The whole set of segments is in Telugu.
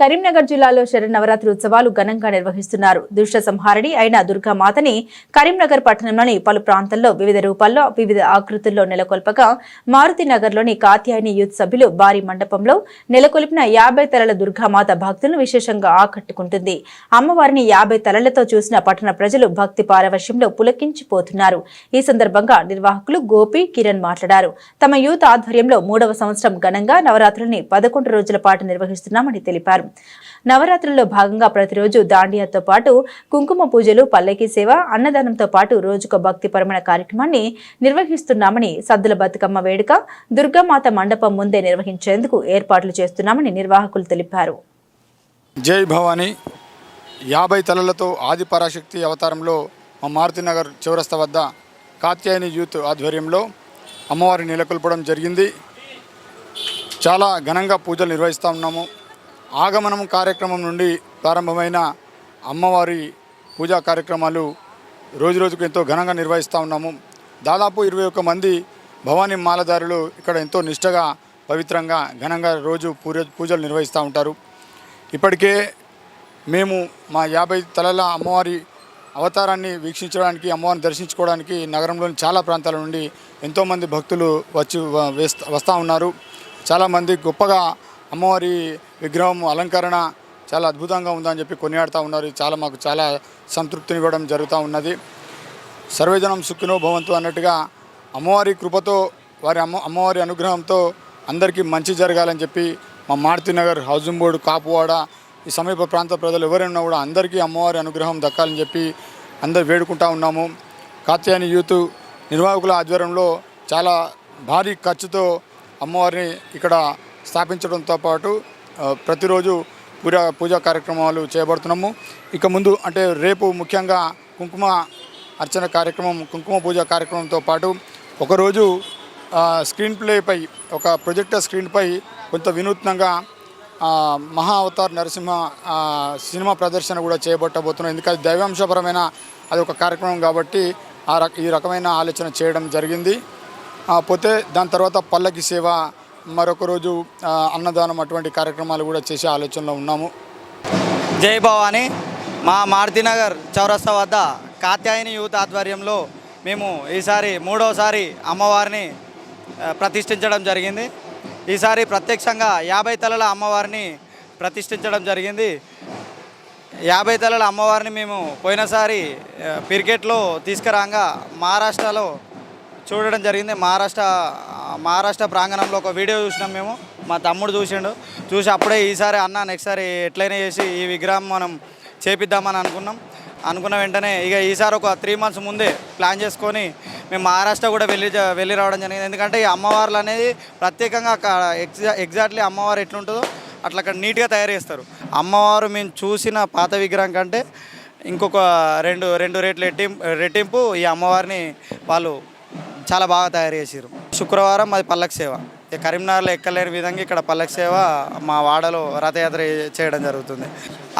కరీంనగర్ జిల్లాలో శరన్నవరాత్రి ఉత్సవాలు ఘనంగా నిర్వహిస్తున్నారు. దుష్ట సంహారిణి అయిన దుర్గామాతని కరీంనగర్ పట్టణంలోని పలు ప్రాంతాల్లో వివిధ రూపాల్లో వివిధ ఆకృతుల్లో నెలకొల్పగా మారుతినగర్లోని కాత్యాయని యూత్ సభ్యులు భారీ మండపంలో నెలకొల్పిన యాభై తలల దుర్గామాత భక్తులను విశేషంగా ఆకట్టుకుంటుంది. అమ్మవారిని యాభై తలలతో చూసిన పట్టణ ప్రజలు భక్తి పారవశ్యంలో పులకించిపోతున్నారు. ఈ సందర్భంగా నిర్వాహకులు గోపి కిరణ్ మాట్లాడారు. తమ యూత్ ఆధ్వర్యంలో మూడవ సంవత్సరం ఘనంగా నవరాత్రుల్ని పదకొండు రోజుల పాటు నిర్వహిస్తున్నామని తెలిపారు. నవరాత్రుల్లో భాగంగా ప్రతిరోజు దాండియాతో పాటు కుంకుమ పూజలు పల్లకి సేవ అన్నదానంతో పాటు రోజుకు భక్తిపరమైన కార్యక్రమాన్ని నిర్వహిస్తున్నామని సద్దుల బతుకమ్మ వేడుక దుర్గామాత మండపం ముందే నిర్వహించేందుకు ఏర్పాట్లు చేస్తున్నామని నిర్వాహకులు తెలిపారు. జై భవానీ. యాభై తలలతో ఆది పరాశక్తి అవతారంలో మా మారుతినగర్ చౌరస్తా వద్ద కాత్యాయని యూత్ ఆధ్వర్యంలో అమ్మవారిని నెలకొల్పడం జరిగింది. చాలా ఘనంగా పూజలు నిర్వహిస్తూ ఉన్నాము. ఆగమనం కార్యక్రమం నుండి ప్రారంభమైన అమ్మవారి పూజా కార్యక్రమాలు రోజు రోజుకు ఎంతో ఘనంగా నిర్వహిస్తూ ఉన్నాము. దాదాపు ఇరవై ఒక్క మంది భవానీ మాలదారులు ఇక్కడ ఎంతో నిష్టగా పవిత్రంగా ఘనంగా రోజు పూజ పూజలు నిర్వహిస్తూ ఉంటారు. ఇప్పటికే మేము మా యాభై తలల అమ్మవారి అవతారాన్ని వీక్షించడానికి అమ్మవారిని దర్శించుకోవడానికి నగరంలోని చాలా ప్రాంతాల నుండి ఎంతోమంది భక్తులు వచ్చి వేస్త వస్తూ ఉన్నారు. చాలామంది గొప్పగా అమ్మవారి విగ్రహం అలంకరణ చాలా అద్భుతంగా ఉందని చెప్పి కొనియాడుతూ ఉన్నారు. చాలా మాకు చాలా సంతృప్తిని ఇవ్వడం జరుగుతూ ఉన్నది. సర్వజనం సుఖినో భవంతు అన్నట్టుగా అమ్మవారి కృపతో వారి అమ్మ అమ్మవారి అనుగ్రహంతో అందరికీ మంచి జరగాలని చెప్పి మా మారుతి నగర్ హౌసింగ్ బోర్డు కాపువాడ ఈ సమీప ప్రాంత ప్రజలు ఎవరైనా కూడా అందరికీ అమ్మవారి అనుగ్రహం దక్కాలని చెప్పి అందరు వేడుకుంటా ఉన్నాము. కాత్యాయని యూత్ నిర్వాహకుల ఆధ్వర్యంలో చాలా భారీ ఖర్చుతో అమ్మవారిని ఇక్కడ స్థాపించడంతో పాటు ప్రతిరోజు పూజ పూజా కార్యక్రమాలు చేయబడుతున్నాము. ఇక ముందు అంటే రేపు ముఖ్యంగా కుంకుమ అర్చన కార్యక్రమం కుంకుమ పూజ కార్యక్రమంతో పాటు ఒకరోజు స్క్రీన్ ప్లేపై ఒక ప్రొజెక్టర్ స్క్రీన్పై కొంత వినూత్నంగా మహా అవతార్ నరసింహ సినిమా ప్రదర్శన కూడా చేయబట్టబోతున్నాం. ఎందుకంటే దైవాంశపరమైన అది ఒక కార్యక్రమం కాబట్టి ఆ ఈ రకమైన ఆలోచన చేయడం జరిగింది. పోతే దాని తర్వాత పల్లకి సేవ మరొక రోజు అన్నదానం అటువంటి కార్యక్రమాలు కూడా చేసే ఆలోచనలో ఉన్నాము. జై భవాని. మా మారుతినగర్ చౌరస్తా వద్ద కాత్యాయని యూత్ ఆధ్వర్యంలో మేము ఈసారి మూడోసారి అమ్మవారిని ప్రతిష్ఠించడం జరిగింది. ఈసారి ప్రత్యక్షంగా యాభై తలల అమ్మవారిని ప్రతిష్ఠించడం జరిగింది. యాభై తలల అమ్మవారిని మేము పోయినసారి ఆ, పిరికెట్లో తీసుకురాగా మహారాష్ట్రలో చూడడం జరిగింది. మహారాష్ట్ర మహారాష్ట్ర ప్రాంగణంలో ఒక వీడియో చూసినాం మేము. మా తమ్ముడు చూసిండు. చూసి అప్పుడే ఈసారి అన్న నెక్స్ట్ సారి ఎట్లయినా చేసి ఈ విగ్రహం మనం చేపిద్దామని అనుకున్నాం. అనుకున్న వెంటనే ఇక ఈసారి ఒక త్రీ మంత్స్ ముందే ప్లాన్ చేసుకొని మేము మహారాష్ట్ర కూడా వెళ్ళి వెళ్ళి రావడం జరిగింది. ఎందుకంటే ఈ అమ్మవార్లు అనేది ప్రత్యేకంగా అక్కడ ఎగ్జా ఎగ్జాక్ట్లీ అమ్మవారు ఎట్లుంటుందో అట్లా అక్కడ నీట్గా తయారు చేస్తారు. అమ్మవారు మేము చూసిన పాత విగ్రహం కంటే ఇంకొక రెండు రెండు రేట్లు రెట్టింపు రెట్టింపు ఈ అమ్మవారిని వాళ్ళు చాలా బాగా తయారు చేసారు శుక్రవారం అది పల్లకి సేవ. ఇక కరీంనగర్లో ఎక్కలేని విధంగా ఇక్కడ పల్లకి సేవ మా వాడలో రథయాత్ర చేయడం జరుగుతుంది.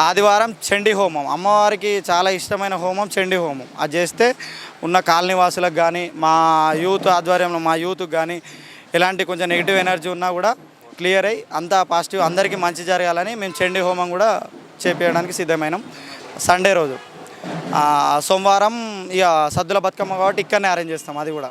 ఆదివారం చండీ హోమం. అమ్మవారికి చాలా ఇష్టమైన హోమం చండీ హోమం. అది చేస్తే ఉన్న కాలనీవాసులకు కానీ మా యూత్ ఆధ్వర్యంలో మా యూత్కి కానీ ఎలాంటి కొంచెం నెగిటివ్ ఎనర్జీ ఉన్నా కూడా క్లియర్ అయ్యి అంతా పాజిటివ్ అందరికీ మంచి జరగాలని మేము చండీ హోమం కూడా చేపించడానికి సిద్ధమైనాం. సండే రోజు. సోమవారం ఇక సద్దుల బతుకమ్మ కాబట్టి ఇక్కడనే అరేంజ్ చేస్తాం అది కూడా.